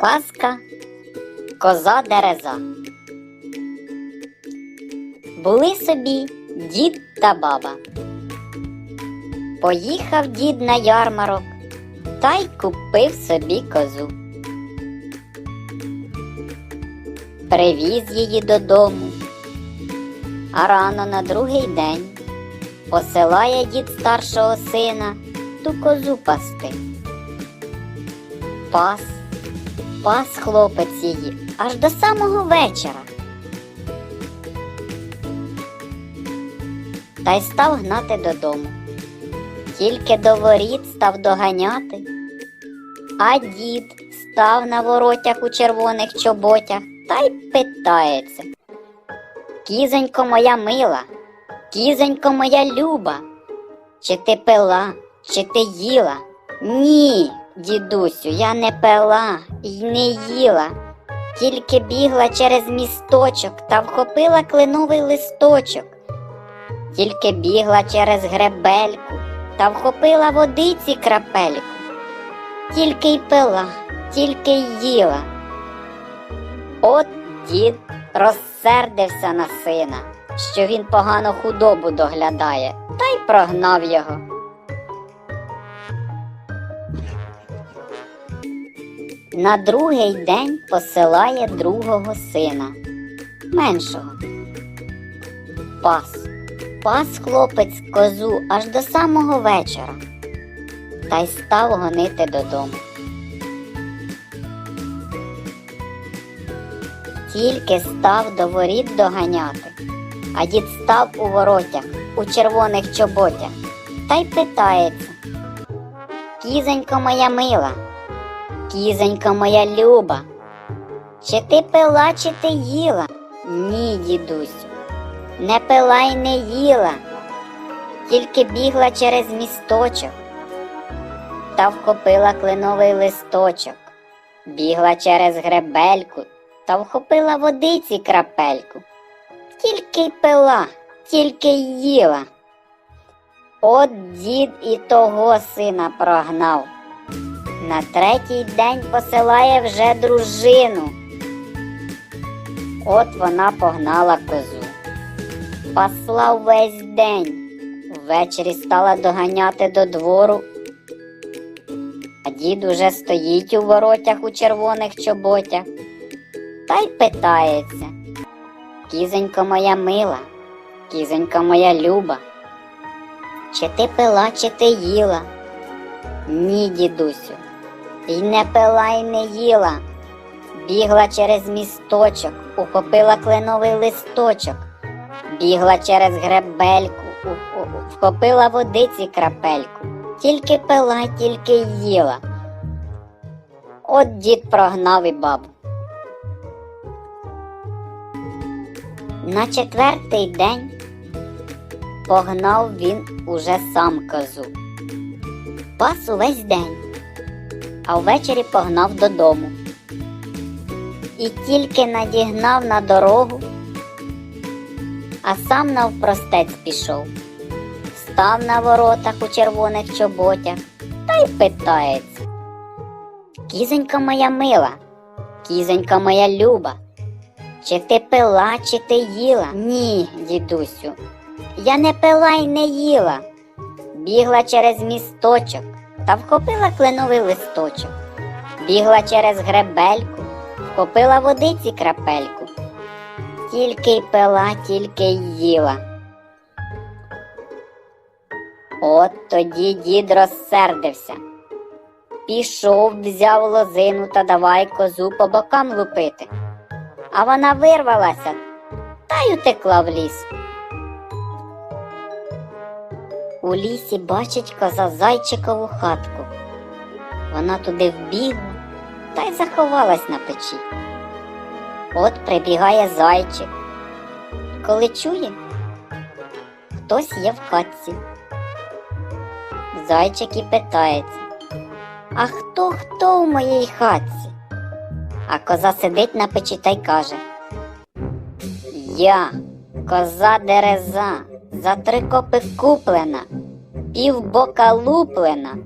Казка Коза Дереза. Були собі дід та баба. Поїхав дід на ярмарок та й купив собі козу. Привіз її додому, а рано на другий день посилає дід старшого сина ту козу пасти. Пас, пас хлопець її аж до самого вечора. Та й став гнати додому. Тільки до воріт став доганяти, а дід став на воротях у червоних чоботях та й питається. Кізонько моя мила, кізонько моя люба, чи ти пила, чи ти їла? Ні, дідусю, я не пила й не їла, тільки бігла через місточок та вхопила кленовий листочок, тільки бігла через гребельку та вхопила водиці крапельку, тільки й пила, тільки й їла. От дід розсердився на сина, що він погано худобу доглядає, та й прогнав його. На другий день посилає другого сина, меншого. Пас, пас хлопець козу аж до самого вечора, та й став гонити додому. Тільки став до воріт доганяти, а дід став у воротях, у червоних чоботях, та й питається. Кізонько моя мила, кізонько моя люба, чи ти пила, чи ти їла? Ні, дідусю, не пила й не їла, тільки бігла через місточок та вхопила кленовий листочок, бігла через гребельку та вхопила водиці крапельку. Тільки й пила, тільки й їла. От дід і того сина прогнав. На третій день посилає вже дружину. От вона погнала козу. Пасла весь день. Ввечері стала доганяти до двору. А дід уже стоїть у воротях у червоних чоботях та й питається. Кізонько моя мила, кізонько моя люба, чи ти пила, чи ти їла? Ні, дідусю, й не пила, й не їла. Бігла через місточок, ухопила кленовий листочок, бігла через гребельку, вхопила водиці крапельку, тільки пила, тільки їла. От дід прогнав і бабу. На четвертий день погнав він уже сам козу. Пас увесь день, а ввечері погнав додому. І тільки надігнав на дорогу, а сам навпростець пішов. Став на воротах у червоних чоботях та й питається. Кізонька моя мила, кізонька моя люба. Чи ти пила, чи ти їла? Ні, дідусю. Я не пила й не їла. Бігла через місточок та вхопила кленовий листочок. Бігла через гребельку, вхопила водиці крапельку. Тільки й пила, тільки й їла. От тоді дід розсердився. Пішов, взяв лозину та давай козу по бокам лупити а вона вирвалася та й утекла в ліс. У лісі бачить коза зайчикову хатку. Вона туди вбігла та й заховалась на печі. От прибігає зайчик. Коли чує, хтось є в хатці. Зайчик і питається, а хто хто в моїй хатці? А коза сидить на печі та й каже Я, коза дереза, за три копи куплена, півбока луплена,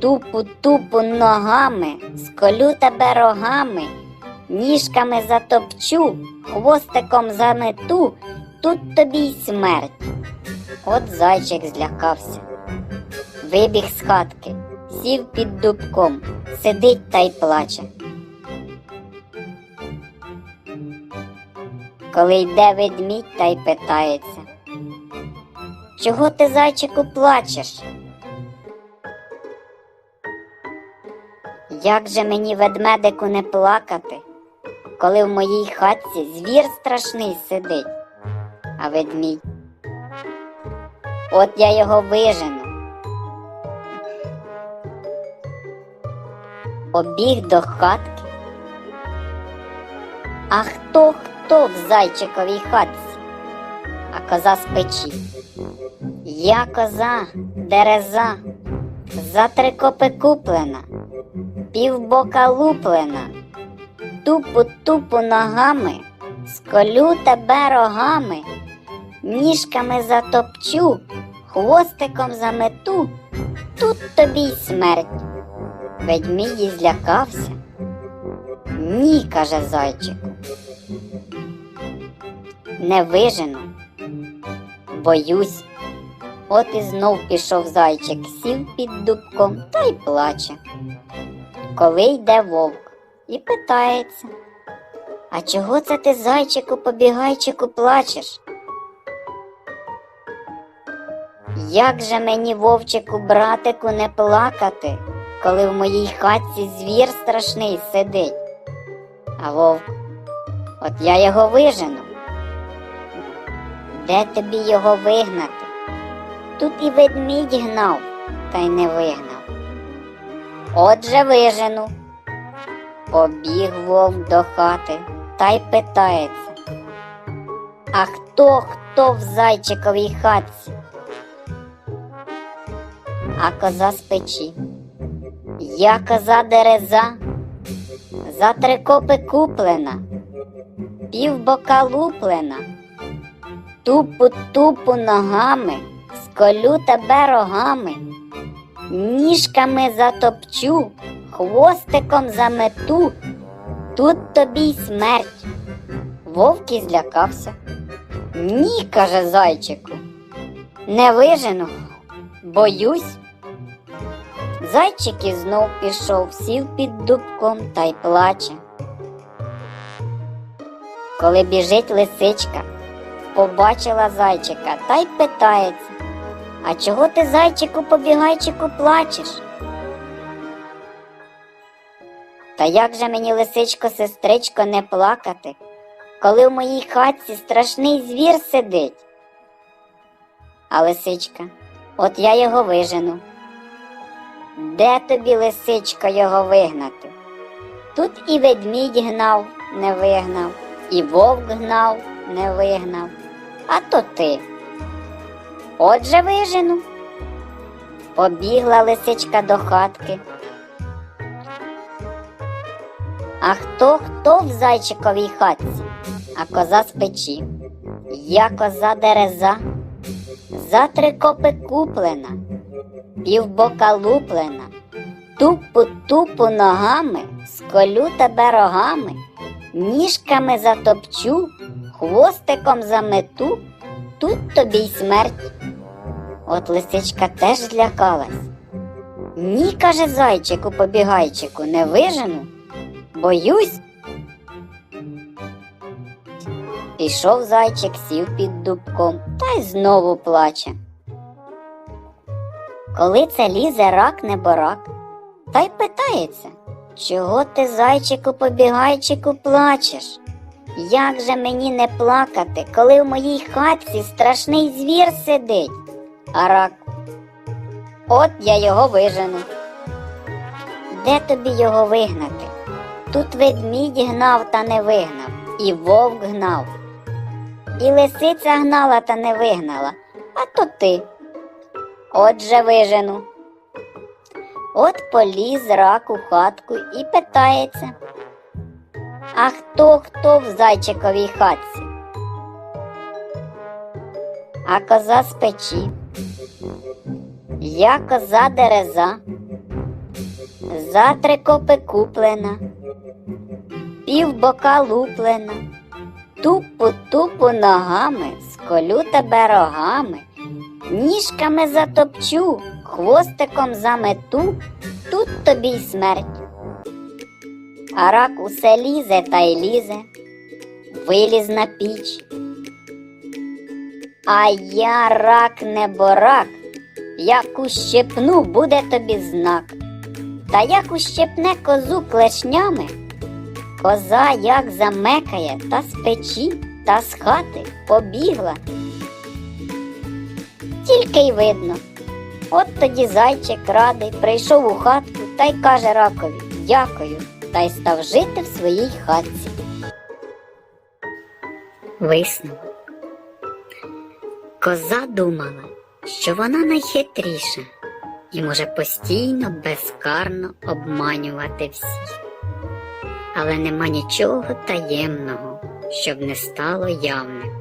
Тупу тупу ногами, сколю тебе рогами, ніжками затопчу, хвостиком замету, тут тобі й смерть. От зайчик злякався. Вибіг з хатки, сів під дубком, сидить та й плаче. Коли йде ведмідь та й питається. Чого ти, зайчику, плачеш? Як же мені ведмедику не плакати, коли в моїй хатці звір страшний сидить, а ведмідь. От я його вижену. Побіг до хатки. А хто хто в зайчиковій хатці? А коза з печі. Я коза, дереза, за три копи куплена, півбока луплена, тупу тупу ногами, сколю тебе рогами, ніжками затопчу, хвостиком замету, тут тобі й смерть. Ведмідій злякався. Ні, каже зайчику. Не вижену, боюсь. От і знов пішов зайчик, сів під дубком та й плаче. Коли йде вовк і питається, а чого це ти, зайчику, побігайчику, плачеш? Як же мені, вовчику, братику, не плакати, коли в моїй хатці звір страшний сидить? А вовк, от я його вижену. Де тобі його вигнати? Тут і ведмідь гнав, та й не вигнав. Отже вижену. Побіг вовк до хати та й питається. А хто хто в зайчиковій хатці? А коза з печі. Я коза дереза, за три копи куплена, півбока луплена, тупу тупу ногами, сколю тебе рогами, ніжками затопчу, хвостиком замету, тут тобі й смерть. Вовк і злякався. Ні, каже зайчику, не вижену, боюсь. Зайчик і знов пішов, сів під дубком та й плаче. Коли біжить лисичка, побачила зайчика та й питається, а чого ти, зайчику, побігайчику, плачеш? Та як же мені, лисичко, сестричко, не плакати, коли в моїй хатці страшний звір сидить? А лисичка, от я його вижену. Де тобі, лисичко, його вигнати? Тут і ведмідь гнав, не вигнав, і вовк гнав, не вигнав, а то ти. Отже вижену. Побігла лисичка до хатки. А хто хто в зайчиковій хатці, а коза з печі. Я коза дереза, за три копи куплена, півбока луплена, тупу тупу ногами, сколю тебе рогами, ніжками затопчу, хвостиком замету, тут тобі й смерть. От лисичка теж злякалась. Ні, каже зайчику побігайчику, не вижену, боюсь. Пішов зайчик, сів під дубком та й знову плаче. Коли це лізе рак неборак, та й питається, чого ти, зайчику побігайчику, плачеш? Як же мені не плакати, коли в моїй хатці страшний звір сидить? А рак. От я його вижену. Де тобі його вигнати? Тут ведмідь гнав та не вигнав, і вовк гнав, і лисиця гнала та не вигнала, а то ти. Отже вижену. От поліз рак у хатку і питається. А хто хто в зайчиковій хатці? А коза з печі. Я коза дереза, за три копи куплена, пів бока луплена, тупу тупу ногами, сколю тебе рогами, ніжками затопчу, хвостиком замету, тут тобі й смерть. А рак усе лізе та й лізе, виліз на піч. А я рак не борак, як ущипну, буде тобі знак. Та як ущипне козу клешнями, коза як замекає та з печі, та з хати побігла. Тільки й видно. От тоді зайчик радий прийшов у хатку та й каже ракові дякую, та й став жити в своїй хатці. Висновок. Коза думала, що вона найхитріша і може постійно безкарно обманювати всіх. Але нема нічого таємного, щоб не стало явним.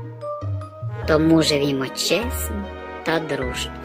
Тому живімо чесно та дружно.